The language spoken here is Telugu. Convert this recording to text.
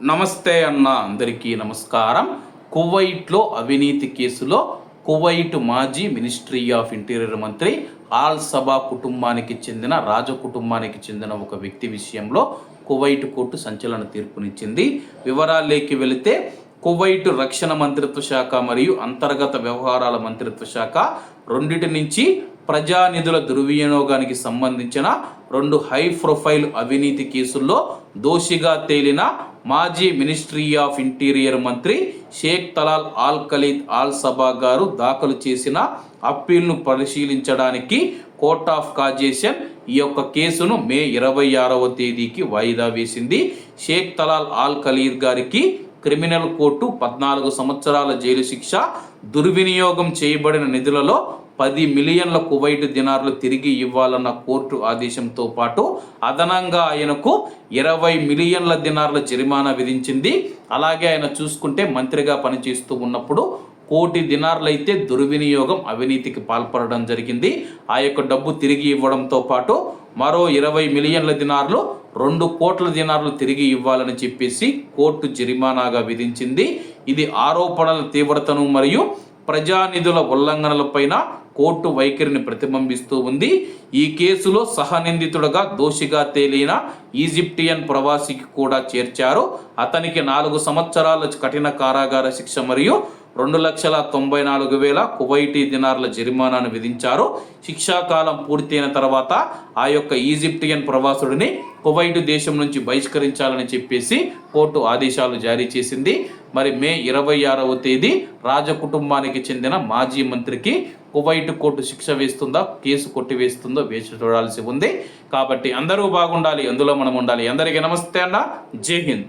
నమస్తే అన్న అందరికీ నమస్కారం. కువైట్లో అవినీతి కేసులో కువైట్ మాజీ మినిస్ట్రీ ఆఫ్ ఇంటీరియర్ మంత్రి ఆల్ సభా కుటుంబానికి చెందిన రాజ కుటుంబానికి చెందిన ఒక వ్యక్తి విషయంలో కువైట్ కోర్టు సంచలన తీర్పునిచ్చింది. వివరాల్లోకి వెళితే కువైట్ రక్షణ మంత్రిత్వ శాఖ మరియు అంతర్గత వ్యవహారాల మంత్రిత్వ శాఖ రెండిటి నుంచి ప్రజానిధుల దుర్వినియోగానికి సంబంధించిన రెండు హై ప్రొఫైల్ అవినీతి కేసుల్లో దోషిగా తేలిన మాజీ మినిస్ట్రీ ఆఫ్ ఇంటీరియర్ మంత్రి Sheikh Talal Al Khalid Al Sabah గారు దాఖలు చేసిన అప్పీల్ను పరిశీలించడానికి కోర్ట్ ఆఫ్ కాజేషన్ ఈ యొక్క కేసును మే ఇరవై ఆరవ తేదీకి వాయిదా వేసింది. షేక్ తలాల్ ఆల్ ఖలీద్ గారికి క్రిమినల్ కోర్టు పద్నాలుగు సంవత్సరాల జైలు శిక్ష దుర్వినియోగం చేయబడిన నిధులలో పది మిలియన్ల కువైట్ దినార్లు తిరిగి ఇవ్వాలన్న కోర్టు ఆదేశంతో పాటు అదనంగా ఆయనకు ఇరవై మిలియన్ల దినార్ల జరిమానా విధించింది. అలాగే ఆయన చూసుకుంటే మంత్రిగా పనిచేస్తూ ఉన్నప్పుడు కోటి దినార్లైతే దుర్వినియోగం అవినీతికి పాల్పడడం జరిగింది. ఆ యొక్క డబ్బు తిరిగి ఇవ్వడంతో పాటు మరో ఇరవై మిలియన్ల దినార్లు రెండు కోట్ల దినార్లు తిరిగి ఇవ్వాలని చెప్పేసి కోర్టు జరిమానాగా విధించింది. ఇది ఆరోపణల తీవ్రతను మరియు ప్రజానిధుల ఉల్లంఘనలపైన కోర్టు వైఖరిని ప్రతిబింబిస్తూ ఉంది. ఈ కేసులో సహనిందితుడుగా దోషిగా తేలిన ఈజిప్టియన్ ప్రవాసికి కూడా చేర్చారు. అతనికి నాలుగు సంవత్సరాల కఠిన కారాగార శిక్ష మరియు రెండు లక్షల తొంభై నాలుగు వేల కువైటీ దినార్ల జరిమానాను విధించారు. శిక్షాకాలం పూర్తయిన తర్వాత ఆ యొక్క ఈజిప్టియన్ ప్రవాసుడిని కువైట్ దేశం నుంచి బహిష్కరించాలని చెప్పేసి కోర్టు ఆదేశాలు జారీ చేసింది. మరి మే ఇరవై ఆరవ తేదీ రాజకుటుంబానికి చెందిన మాజీ మంత్రికి కువైట్ కోర్టు శిక్ష వేస్తుందా కేసు కొట్టివేస్తుందో వేచి చూడాల్సి ఉంది. కాబట్టి అందరూ బాగుండాలి అందులో మనం ఉండాలి. అందరికీ నమస్తే అన్న. జై హింద్.